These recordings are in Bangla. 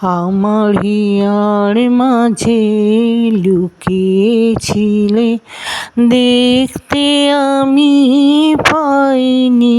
আমার হিয়ার মাঝে লুকিয়েছিলে দেখতে আমি পাইনি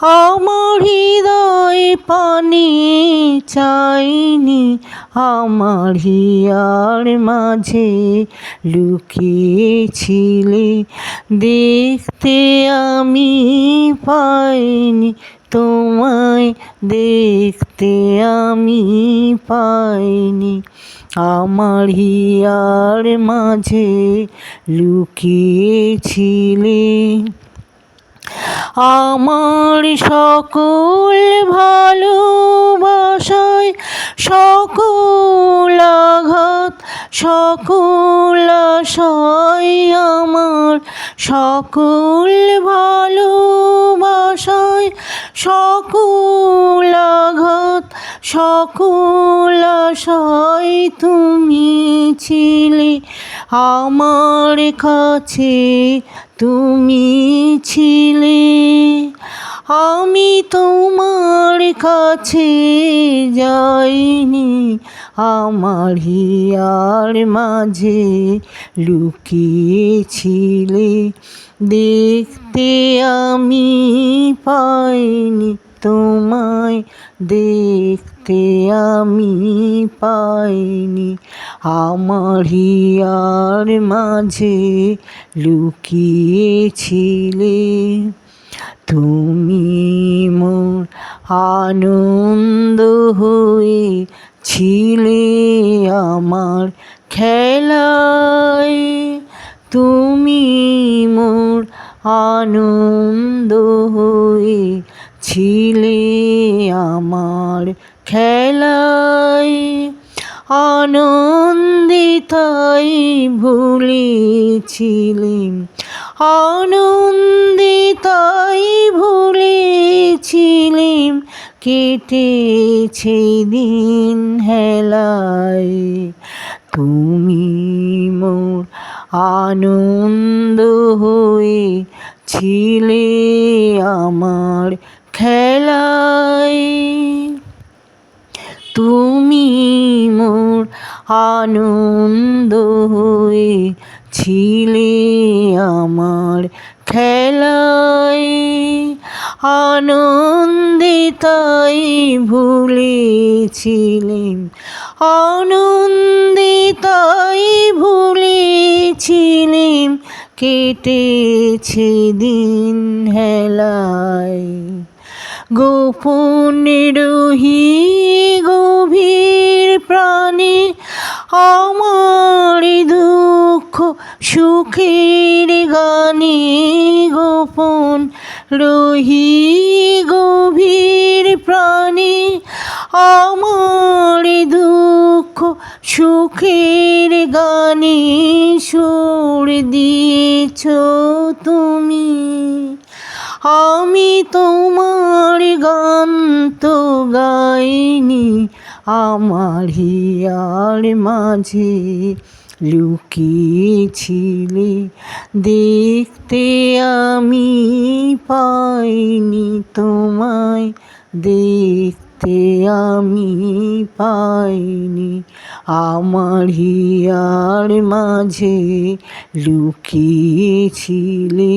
আমার হৃদয় পানি চাইনি, আমার হিয়ার মাঝে লুকিয়েছিলে। দেখতে আমি পাইনি, তোমায় দেখতে আমি পাইনি, আমার হিয়ার মাঝে লুকিয়েছিলে। আমার সকল ভালোবাসায় সকল আঘাত, সকল আশায় আমার। সকল ভালোবাসায় সকল আঘাত, সকল আশায় তুমি ছিলে। আমার কাছে তুমি ছিলে। আমি তোমার কাছে যাইনি, আমার হিয়ার মাঝে লুকিয়েছিলে। দেখতে আমি পাইনি তোমায় দেখতে আমি পাইনি। আমার হিয়ার মাঝে লুকিয়েছিলে। তুমি মোর আনন্দ হয়ে ছিলে আমার খেলায়। তুমি মোর আনন্দ হয়ে ছিলে আমার খেলায় আনন্দিতাই ভুলেছিলেন আনন্দিতাই ভুলেছিলেন কেটেছে দিন হেলায় তুমি মোর আনন্দ হয়ে ছিলে আমার খেলায় তুমি মোর আনন্দ হয়ে ছিলে আমার খেলায় আনন্দিতাই ভুলেছিলেন আনন্দিতাই ভুলেছিলেন কেটেছে দিন হেলায় গোপন রহি গভীর প্রাণে আমার দুঃখ সুখের গানে গোপন রহি গভীর প্রাণে আমার দুঃখ সুখের গানে সুর দিয়েছ তুমি। আমি তোমার গান তো গাইনি, আমার হিয়ার মাঝে লুকিয়েছিলে, দেখতে আমি পাইনি তোমায়, দেখতে আমি পাইনি, আমার হিয়ার মাঝে লুকিয়েছিলে।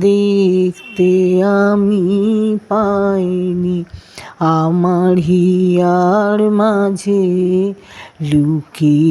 দেখতে আমি পাইনি আমার হিয়ার মাঝে লুকিয়েছিলে।